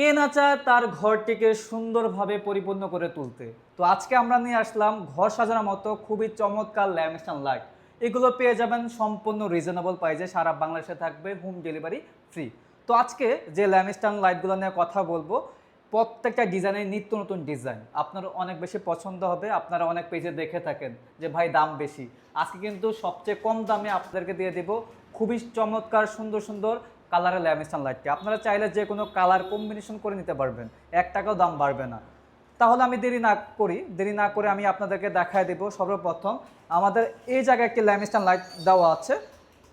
কে না চায় তার ঘরটিকে সুন্দরভাবে পরিপূর্ণ করে তুলতে। তো আজকে আমরা নিয়ে আসলাম ঘর সাজানোর মতো খুবই চমৎকার ল্যামিস্টান লাইট। এগুলো পেয়ে যাবেন সম্পূর্ণ রিজনেবল প্রাইসে সারা বাংলাদেশে থাকবে হোম ডেলিভারি ফ্রি তো আজকে যে ল্যামিস্টান লাইটগুলো নিয়ে কথা বলব, প্রত্যেকটা ডিজাইনের নিত্য নতুন ডিজাইন। আপনার অনেক বেশি পছন্দ হবে, আপনারা অনেক পেজে দেখে থাকেন যে, ভাই, দাম বেশি। আজকে কিন্তু সবচেয়ে কম দামে আপনাদেরকে দিয়ে দেব খুবই চমৎকার, সুন্দর সুন্দর কালারের ল্যামিস্টান লাইটটি। আপনারা চাইলে যে কোনো কালার কম্বিনেশন করে নিতে পারবেন। এক টাকাও দাম বাড়বে না। তাহলে আমি দেরি না করি। দেরি না করে আমি আপনাদেরকে দেখায় দেব সর্বপ্রথম। আমাদের এই জায়গায় একটি ল্যামিস্টান লাইট দেওয়া আছে।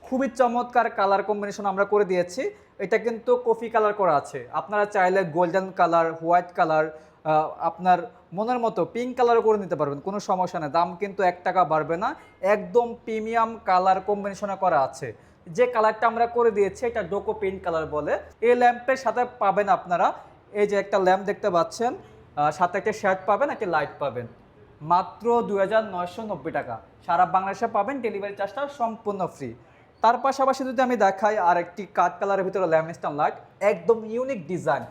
খুবই চমৎকার কালার কম্বিনেশন আমরা করে দিয়েছি। এটা কিন্তু কফি কালার করা আছে। আপনারা চাইলে গোল্ডেন কালার, হোয়াইট কালার আপনার মনের মতো পিঙ্ক কালারও করে নিতে পারবেন। কোনো সমস্যা নেই। দাম কিন্তু এক টাকা বাড়বে না। একদম প্রিমিয়াম কালার কম্বিনেশনে করা আছে। যে কালারটা আমরা করে দিয়েছি, এটা ডোকো পেন্ট কালার বলে। এই ল্যাম্পের সাথে পাবেন আপনারা, এই যে একটা ল্যাম্প দেখতে পাচ্ছেন সাথে একটা শার্ট পাবেন, একটা লাইট পাবেন। মাত্র দুই হাজার নয়শো নব্বই টাকা। সারা বাংলাদেশে পাবেন ডেলিভারি চার্জটা সম্পূর্ণ ফ্রি তার পাশাপাশি যদি আমি দেখাই আর একটি কাঠ কালারের ভিতরে ল্যামিস্টান লাইট একদম ইউনিক ডিজাইন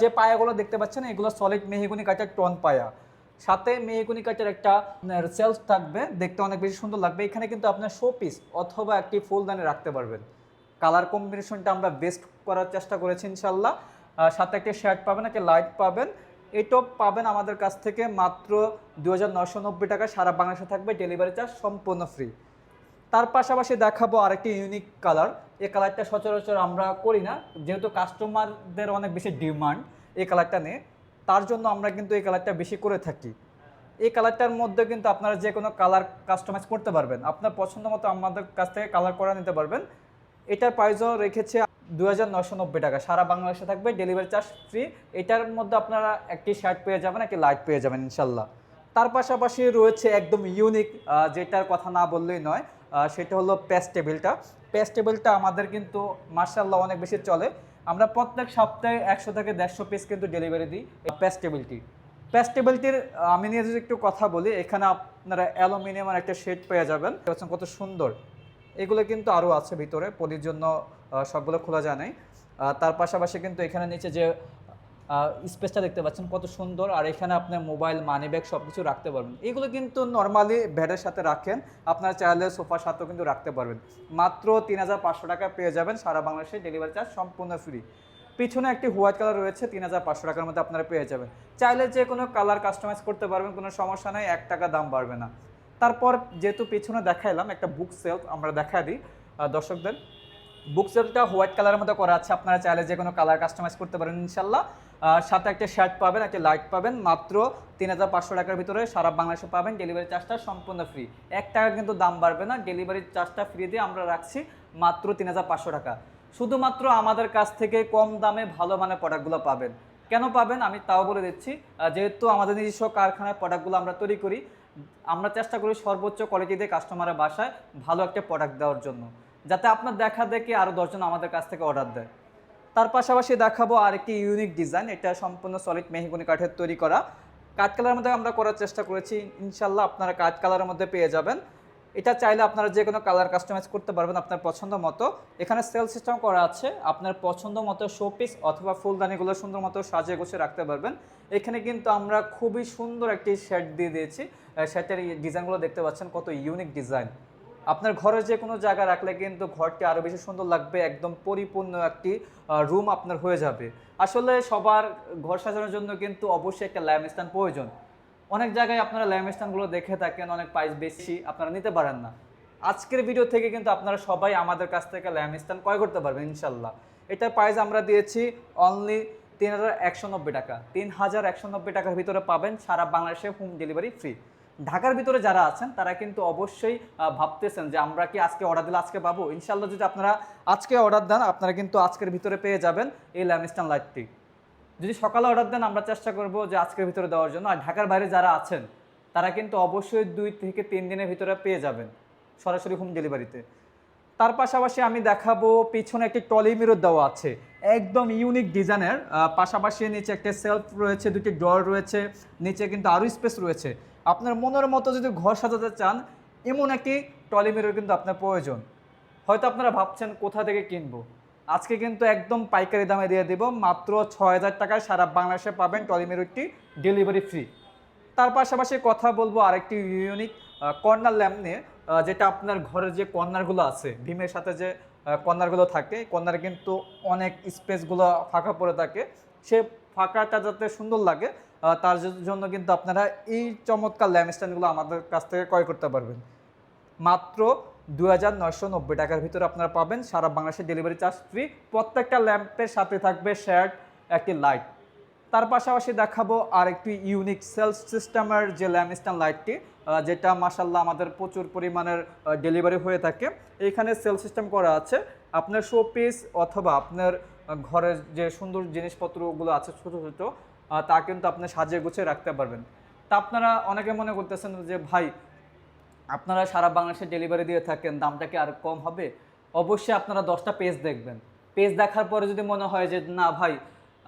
যে পায়াগুলো দেখতে পাচ্ছেন, এগুলো সলিড মেহগুনি কাঠের টন পায়া। সাথে মেহগুনি কাঠের একটা সেলস থাকবে, দেখতে অনেক বেশি সুন্দর লাগবে। এখানে কিন্তু আপনার শো পিস অথবা একটি ফুলদানি রাখতে পারবেন। কালার কম্বিনেশনটা আমরা বেস্ট করার চেষ্টা করেছি ইনশাল্লাহ সাথে একটা শার্ট পাবেন, একটা লাইট পাবেন। এটাও পাবেন আমাদের কাছ থেকে মাত্র দু টাকা। সারা বাংলাদেশে থাকবে ডেলিভারি চার্জ সম্পূর্ণ ফ্রি তার পাশাপাশি দেখাবো আরেকটি ইউনিক কালার এই কালারটা সচরাচর আমরা করি না। যেহেতু কাস্টমারদের অনেক বেশি ডিমান্ড এই কালারটা নিয়ে। তার জন্য আমরা কিন্তু এই কালারটা বেশি করে থাকি। এই কালারটার মধ্যে কিন্তু আপনারা যে কোনো কালার কাস্টমাইজ করতে পারবেন। আপনার পছন্দ মতো আমাদের কাছ থেকে কালার করে নিতে পারবেন। এটার প্রাইসও রেখেছে দু টাকা। সারা বাংলাদেশে থাকবে ডেলিভারি চার্জ ফ্রি এটার মধ্যে আপনারা একটি শার্ট পেয়ে যাবেন, একটি লাইট পেয়ে যাবেন, ইনশাল্লাহ। তার পাশাপাশি রয়েছে একদম ইউনিক যেটার কথা না বললেই নয় সেটা হলো প্যাস টেবিলটা। প্যাস টেবিলটা আমাদের কিন্তু মার্শাল্লাহ অনেক বেশি চলে। আমরা প্রত্যেক সপ্তাহে একশো থেকে দেড়শো পিস কিন্তু ডেলিভারি দিই প্যাস টেবিলটি। প্যাস টেবিলটির আমি নিয়ে যদি একটু কথা বলি, এখানে আপনারা অ্যালুমিনিয়ামের একটা শেড পেয়ে যাবেন। কত সুন্দর। এগুলো কিন্তু আরও আছে ভিতরে, পলির জন্য সবগুলো খোলা যায় নাই। তার পাশাপাশি কিন্তু এখানে নিচে যে স্পেসটা দেখতে পাচ্ছেন, কত সুন্দর। আর এখানে আপনার মোবাইল মানি ব্যাগ সব কিছু রাখতে পারবেন। এগুলো কিন্তু নর্মালি বেডের সাথে রাখেন। আপনারা চাইলে সোফার সাথেও কিন্তু রাখতে পারবেন। মাত্র তিন হাজার পাঁচশো টাকা পেয়ে যাবেন সারা বাংলাদেশে ডেলিভারি চার্জ সম্পূর্ণ ফ্রি পিছনে একটি হোয়াইট কালার রয়েছে, তিন হাজার পাঁচশো টাকার মধ্যে আপনারা পেয়ে যাবেন। চাইলে যে কোনো কালার কাস্টমাইজ করতে পারবেন, কোনো সমস্যা নেই, এক টাকা দাম বাড়বে না। তারপর যেহেতু পিছনে দেখাইলাম, একটা বুক সেলফ আমরা দেখা দিই দর্শকদের। বুক সেলফটা হোয়াইট কালারের মধ্যে করা আছে, আপনারা চাইলে যে কোনো কালার কাস্টমাইজ করতে পারেন, ইনশাল্লাহ। সাথে একটা শার্ট পাবেন, একটা লাইট পাবেন, মাত্র তিন হাজার পাঁচশো টাকার ভিতরে সারা বাংলাদেশে পাবেন ডেলিভারি চার্জটা সম্পূর্ণ ফ্রি এক টাকা কিন্তু দাম বাড়বে না ডেলিভারি চার্জটা ফ্রি দিয়ে আমরা রাখছি মাত্র তিন হাজার পাঁচশো টাকা। শুধুমাত্র আমাদের কাছ থেকে কম দামে ভালো মানের প্রোডাক্টগুলো পাবেন। কেন পাবেন? আমি তাও বলে দিচ্ছি যেহেতু আমাদের নিজস্ব কারখানায় প্রোডাক্টগুলো আমরা তৈরি করি, আমরা চেষ্টা করি সর্বোচ্চ কোয়ালিটি দিয়ে কাস্টমারের বাসায় ভালো একটা প্রোডাক্ট দেওয়ার জন্য, যাতে আপনার দেখা দেখে আরও দশজন আমাদের কাছ থেকে অর্ডার দেয়। তার পাশাপাশি দেখাবো আরেকটি ইউনিক ডিজাইন এটা সম্পূর্ণ সলিড মেহগুনি কাঠের তৈরি করা। কাঠ কালারের মধ্যে আমরা করার চেষ্টা করেছি ইনশাল্লাহ আপনারা কাঠ কালারের মধ্যে পেয়ে যাবেন। এটা চাইলে আপনারা যে কোনো কালার কাস্টমাইজ করতে পারবেন আপনার পছন্দ মতো। এখানে সেল সিস্টেম করা আছে, আপনার পছন্দ মতো শোপিস অথবা ফুলদানিগুলো সুন্দর মতো সাজিয়ে গুছিয়ে রাখতে পারবেন। এখানে কিন্তু আমরা খুবই সুন্দর একটি শেড দিয়ে দিয়েছি। শেডের ডিজাইনগুলো দেখতে পাচ্ছেন, কত ইউনিক ডিজাইন আপনার ঘরে যে কোনো জায়গা রাখলে কিন্তু ঘরটি আরও বেশি সুন্দর লাগবে, একদম পরিপূর্ণ একটি রুম আপনার হয়ে যাবে। আসলে সবার ঘর সাজানোর জন্য কিন্তু অবশ্যই একটা ল্যাম্প স্ট্যান্ড প্রয়োজন। অনেক জায়গায় আপনারা ল্যাম্প স্ট্যান্ডগুলো দেখে থাকেন, অনেক প্রাইস বেশি, আপনারা নিতে পারেন না। আজকের ভিডিও থেকে কিন্তু আপনারা সবাই আমাদের কাছ থেকে ল্যাম্প স্ট্যান্ড ক্রয় করতে পারবেন ইনশাল্লাহ এটার প্রাইস আমরা দিয়েছি অনলি তিন হাজার একশো নব্বই টাকা। তিন হাজার একশো নব্বই টাকার ভিতরে পাবেন সারা বাংলাদেশে হোম ডেলিভারি ফ্রি ঢাকার ভিতরে যারা আছেন, তারা কিন্তু অবশ্যই ভাবতেছেন যে আমরা কি আজকে অর্ডার দিলে আজকে পাবো? ইনশাল্লাহ যদি আপনারা আজকে অর্ডার দেন, আপনারা কিন্তু আজকের ভিতরে পেয়ে যাবেন এই ল্যামিস্টান লাইটটি। যদি সকালে অর্ডার দেন, আমরা চেষ্টা করব যে আজকের ভিতরে দেওয়ার জন্য। আর ঢাকার বাইরে যারা আছেন, তারা কিন্তু অবশ্যই দুই থেকে তিন দিনের ভিতরে পেয়ে যাবেন সরাসরি হোম ডেলিভারিতে তার পাশাপাশি আমি দেখাবো পিছনে একটি টলি মিরর দেওয়া আছে। একদম ইউনিক ডিজাইনের পাশাপাশি নিচে একটা সেলফ রয়েছে, দুটি ডর রয়েছে, নিচে কিন্তু আরও স্পেস রয়েছে। আপনার মনের মতো যদি ঘর সাজাতে চান, এমন একটি টলি মিরর কিন্তু আপনার প্রয়োজন। হয়তো আপনারা ভাবছেন, কোথা থেকে কিনবো? আজকে কিন্তু একদম পাইকারি দামে দিয়ে দিব, মাত্র ছয় হাজার টাকায় সারা বাংলাদেশে পাবেন টলি টলিমেরুটি ডেলিভারি ফ্রি তার পাশাপাশি কথা বলব আরেকটি ইউনিক কর্নার ল্যাম্প নিয়ে। যেটা আপনার ঘরের যে কর্নারগুলো আছে ভীমের সাথে যে কর্নারগুলো থাকে কর্নারে কিন্তু অনেক স্পেসগুলো ফাঁকা পড়ে থাকে। সে ফাঁকাটা যাতে সুন্দর লাগে তার জন্য কিন্তু আপনারা এই চমৎকার ল্যাম্প স্ট্যান্ডগুলো আমাদের কাছ থেকে ক্রয় করতে পারবেন। মাত্র দু হাজার নব্বই টাকার ভিতরে আপনারা পাবেন সারা বাংলাদেশে ডেলিভারি চার্জ ফ্রি। প্রত্যেকটা ল্যাম্পের সাথে থাকবে শার্ট একটি লাইট তার পাশাপাশি দেখাবো আর একটি ইউনিক সেলফ সিস্টেমের যে ল্যাম্পস্ট্যান্ড লাইটটি আহ, যেটা মাসাল্লাহ আমাদের প্রচুর পরিমাণের ডেলিভারি হয়ে থাকে। এইখানে সেল সিস্টেম করা আছে। আপনার শোপিস অথবা আপনার ঘরের যে সুন্দর জিনিসপত্রগুলো আছে ছোটো ছোটো তা কিন্তু আপনি সাজিয়ে গুছিয়ে রাখতে পারবেন। তা আপনারা অনেকে মনে করতেছেন যে, ভাই, আপনারা সারা বাংলাদেশে ডেলিভারি দিয়ে থাকেন, দামটা কি আর কম হবে? অবশ্যই আপনারা দশটা পেজ দেখবেন। পেজ দেখার পরে যদি মনে হয় যে, না ভাই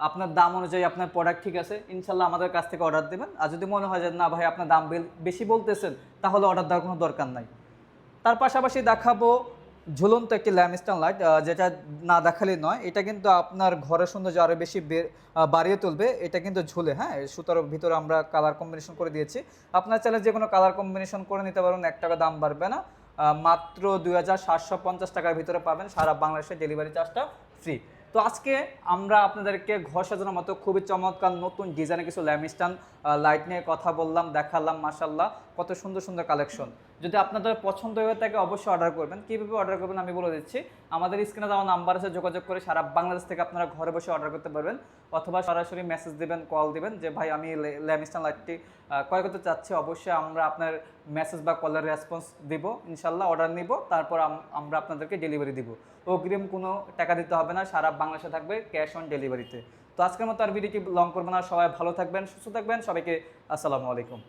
আপনার দাম অনুযায়ী আপনার প্রোডাক্ট ঠিক আছে, ইনশাল্লাহ আমাদের কাছ থেকে অর্ডার দেবেন। আর যদি মনে হয় যে না ভাই, আপনার দাম বেশি বলতেছেন, তাহলে অর্ডার দেওয়ার কোনো দরকার নাই। তার পাশাপাশি দেখাবো ঝুলন্ত একটি ল্যাম্পস্ট্যান্ড লাইট যেটা না দেখালে নয়। এটা কিন্তু আপনার ঘরের সৌন্দর্য আরও বেশি বাড়িয়ে তুলবে। এটা কিন্তু ঝুলে হ্যাঁ? সুতার ভিতরে আমরা কালার কম্বিনেশন করে দিয়েছি। আপনার চাইলে যে কোনো কালার কম্বিনেশন করে নিতে পারবেন এক টাকা দাম বাড়বে না। মাত্র দুই হাজার সাতশো পঞ্চাশ টাকার ভিতরে পাবেন। সারা বাংলাদেশে ডেলিভারি চার্জটা ফ্রি তো আজকে আমরা আপনাদেরকে ঘর সাজানোর মতো খুবই চমৎকার নতুন ডিজাইনের কিছু ল্যামিস্টান লাইট নিয়ে কথা বললাম, দেখালাম মাসাল্লাহ কত সুন্দর সুন্দর কালেকশন যদি আপনাদের পছন্দ হয়ে থাকে, অবশ্যই অর্ডার করবেন। কীভাবে অর্ডার করবেন আমি বলে দিচ্ছি। আমাদের স্ক্রিনে দেওয়া নাম্বার আছে, যোগাযোগ করে সারা বাংলাদেশ থেকে আপনারা ঘরে বসে অর্ডার করতে পারবেন। অথবা সরাসরি মেসেজ দিবেন কল দিবেন যে, ভাই, আমি ল্যামিস্টান লাইটটি ক্রয় করতে চাচ্ছি। অবশ্যই আমরা আপনার মেসেজ বা কলের রেসপন্স দিব। ইনশাল্লাহ অর্ডার নিব। তারপর আমরা আপনাদেরকে ডেলিভারি দিব। অগ্রিম কোনো টাকা দিতে হবে না। সারা বাংলাদেশে থাকবে ক্যাশ অন ডেলিভারিতে তো। আজকের মতো আর ভিডিওটি লং করব না। সবাই ভালো থাকবেন, সুস্থ থাকবেন। সবাইকে আসসালামু আলাইকুম।